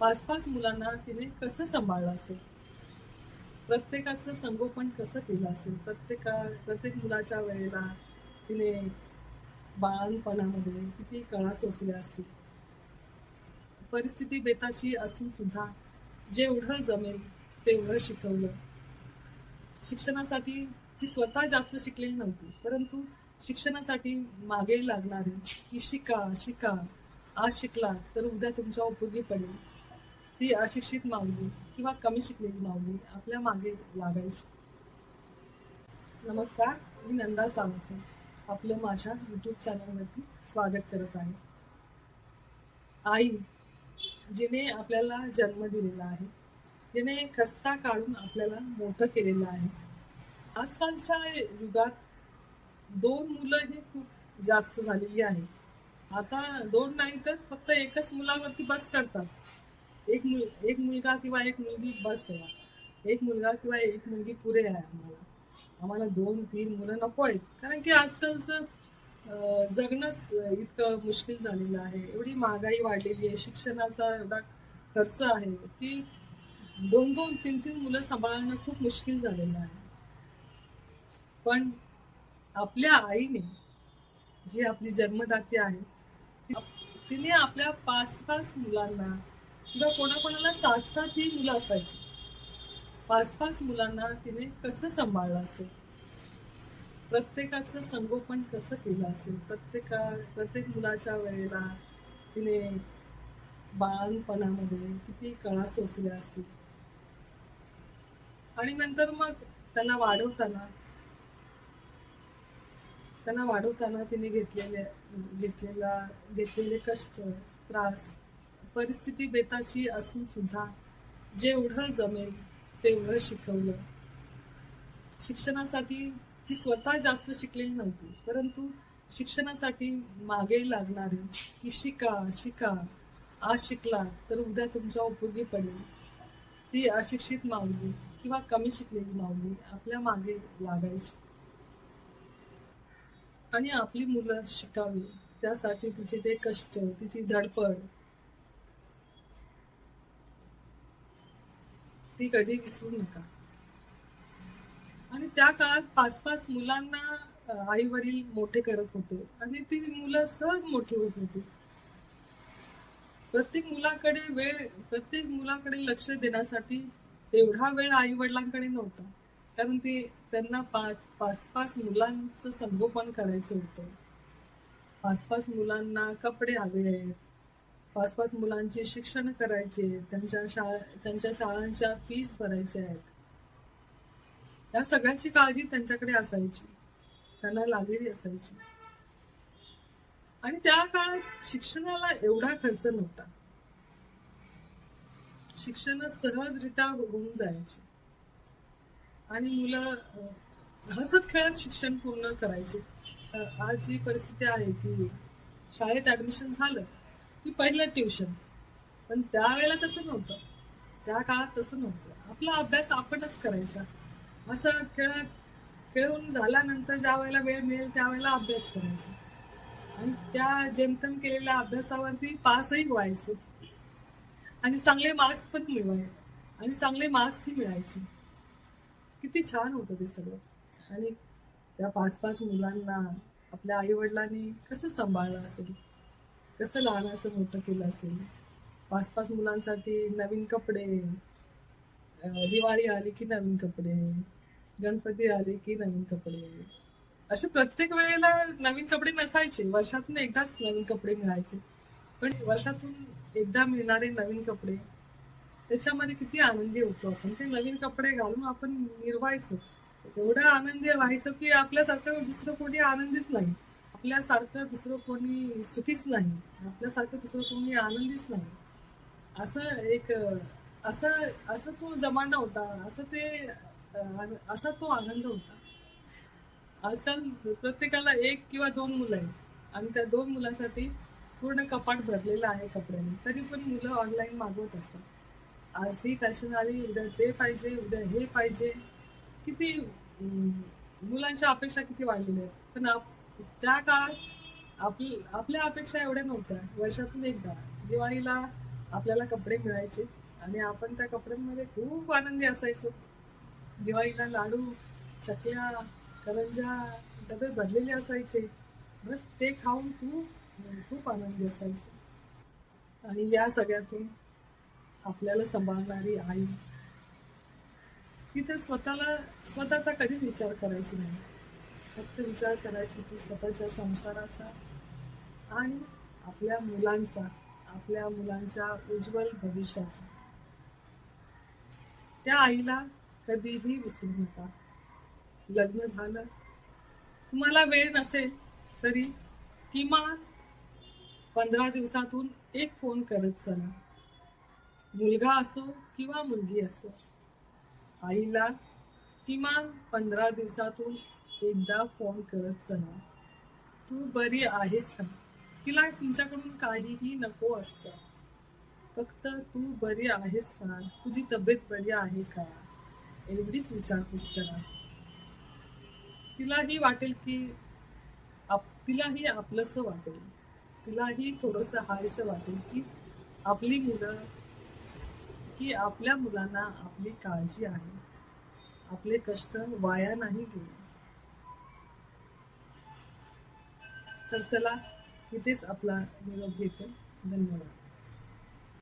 पाच पाच मुलांना तिने कसं सांभाळलं असेल? प्रत्येकाचं संगोपन कसं केलं असेल? प्रत्येका प्रत्येक मुलाच्या वेळेला तिने बाळणपणामध्ये किती कळा सोसल्या असतील? परिस्थिती बेताची असून सुद्धा जेवढं जमेल तेवढं शिकवलं. शिक्षणासाठी ती स्वतः जास्त शिकलेली नव्हती परंतु शिक्षणासाठी मागे लागणारी की शिका शिका आज शिकला तर उद्या तुमच्या उपयोगी पडेल. ती अशिक्षित माऊली किंवा कमी शिकलेली माऊली आपल्या मागे लागायची. नमस्कार मी नंदा सावंत. आपलं माझ्या यूट्यूब चॅनलवरती स्वागत करत आहे. आई जिने आपल्याला जन्म दिलेला आहे. जिने खस्ता काढून आपल्याला मोठं केलेलं आहे. आजकालच्या युगात दोन मुलं ही खूप जास्त झालेली आहे. आता दोन नाही तर फक्त एकच मुलावरती बस करतात. एक मुल एक मुलगा किंवा एक मुलगी बस आहे. एक मुलगा किंवा एक मुलगी पुरे आहे आम्हाला. आम्हाला दोन तीन मुलं नको आहेत. कारण की आजकालचं जगणंच इतकं मुश्किल झालेलं आहे. एवढी महागाई वाढलेली आहे. शिक्षणाचा एवढा खर्च आहे की दोन दोन तीन तीन मुलं सांभाळणं खूप मुश्किल झालेलं आहे. पण आपल्या आईने जी आपली जन्मदाती आहे तिने आपल्या पाच पाच मुलांना किंवा कोणाकोणाला सात सात ही मुलं असायची. पाच पाच मुलांना तिने कसं सांभाळलं असेल? प्रत्येकाचं संगोपन कसं केलं असेल? प्रत्येका प्रत्येक मुलाच्या वेळेला तिने बाळणपणामध्ये किती कळा सोसल्या असतील? आणि नंतर मग त्यांना वाढवताना त्यांना वाढवताना तिने घेतलेले घेतलेला घेतलेले कष्ट त्रास परिस्थिती बेताची असून सुद्धा जेवढं जमेल तेवढं शिकवलं. शिक्षणासाठी ती स्वतः जास्त शिकलेली नव्हती परंतु शिक्षणासाठी मागे लागणारे की शिका शिका आज शिकला तर उद्या तुमच्या उपयोगी पडेल. ती अशिक्षित माऊली किंवा कमी शिकलेली माऊली आपल्या मागे लागायची. आणि आपली मुलं शिकावी त्यासाठी तिचे ते कष्ट तिची धडपड ती कधी विसरू नका. आणि त्या काळात पाच पाच मुलांना आई वडील मोठे करत होते आणि ती मुलं सहज मोठी होत होती. प्रत्येक मुलाकडे वेळ प्रत्येक मुलाकडे लक्ष देण्यासाठी तेवढा वेळ आई वडिलांकडे नव्हता. कारण ते त्यांना पाच पाच पाच मुलांचं संगोपन करायचं होतं. पाच पाच मुलांना कपडे हवे आहेत पाच पाच मुलांची शिक्षण करायचे त्यांच्या शाळा त्यांच्या शाळांच्या फीस भरायच्या आहेत. या सगळ्याची काळजी त्यांच्याकडे असायची. त्यांना लागलेली असायची. आणि त्या काळात शिक्षणाला एवढा खर्च नव्हता. शिक्षण सहजरित्या होऊन जायचे. आणि मुलं हसत खेळत शिक्षण पूर्ण करायचे. आज जी परिस्थिती आहे की शाळेत ऍडमिशन झालं की पहिलं ट्युशन. पण त्यावेळेला तसं नव्हतं. त्या काळात तसं नव्हतं. आपला अभ्यास आपणच करायचा. असं खेळत खेळून झाल्यानंतर ज्या वेळेला वेळ मिळेल त्यावेळेला अभ्यास करायचा. आणि त्या जेमतेम केलेल्या अभ्यासावरती पासही व्हायचं. आणि चांगले मार्क्स पण मिळवाय आणि चांगले मार्क्सही मिळायचे. किती छान होतं ते सगळं. आणि त्या पाच पाच मुलांना आपल्या आई वडिलांनी कसं सांभाळलं असेल? कसं लहानाचं मोठं केलं असेल? पाच पाच मुलांसाठी नवीन कपडे दिवाळी आली की नवीन कपडे गणपती आले की नवीन कपडे. असे प्रत्येक वेळेला नवीन कपडे नसायचे. वर्षातून एकदाच नवीन कपडे मिळायचे. पण वर्षातून एकदा मिळणारे नवीन कपडे त्याच्यामध्ये किती आनंदी होतो आपण. ते नवीन कपडे घालून आपण निर्वायचं एवढं आनंदी व्हायचं की आपल्यासारखं दुसरं कोणी आनंदीच नाही. आपल्यासारखं दुसरं कोणी सुखीच नाही. आपल्यासारखं दुसरं कोणी आनंदीच नाही. असं एक असं असं तो जमाना होता. असं ते असा तो आनंद होता. आजकाल प्रत्येकाला एक किंवा दोन मुलं आहेत. आणि त्या दोन मुलांसाठी पूर्ण कपाट भरलेलं आहे कपड्याने. तरी पण मुलं ऑनलाईन मागवत असतात. आज ही फॅशन आली उद्या ते पाहिजे उद्या हे पाहिजे. किती मुलांच्या अपेक्षा किती वाढलेल्या आहेत. पण आप- त्या काळात आपली आपल्या अपेक्षा एवढ्या नव्हत्या. वर्षातून एकदा. दिवाळीला आपल्याला कपडे मिळायचे आणि आपण त्या कपड्यांमध्ये खूप आनंदी असायचो. दिवाळीला लाडू चकल्या करंजा डबे भरलेले असायचे. बस ते खाऊन खूप खूप आनंदी असायचो. आणि या सगळ्यातून आपल्याला सांभाळणारी आई. ती तर स्वतःला स्वतःचा कधीच विचार करायची नाही. फक्त विचार करायची की स्वतःच्या संसाराचा आणि आपल्या मुलांचा आपल्या मुलांच्या उज्ज्वल भविष्याचा. त्या आईला कधीही विसरू नका. लग्न झालं तुम्हाला वेळ नसेल तरी किमान पंधरा दिवसातून एक फोन करत चला. मुलगा असो किंवा मुलगी असो आईला किमान पंधरा दिवसातून एकदा फोन करत चला. तू बरी आहेस का तिला तुमच्याकडून काहीही नको असतं. फक्त तू बरी आहेस का तुझी तब्येत बरी आहे का? एवढीच विचारपूस करा. तिलाही वाटेल की आप तिलाही आपलंसं वाटेल. तिलाही थोडंसं हायसं वाटेल की आपली मुलं की आपल्या मुलांना आपली काळजी आहे. आपले कष्ट वाया नाही गेले तर चला इथेच आपला निरोप घेतो. धन्यवाद.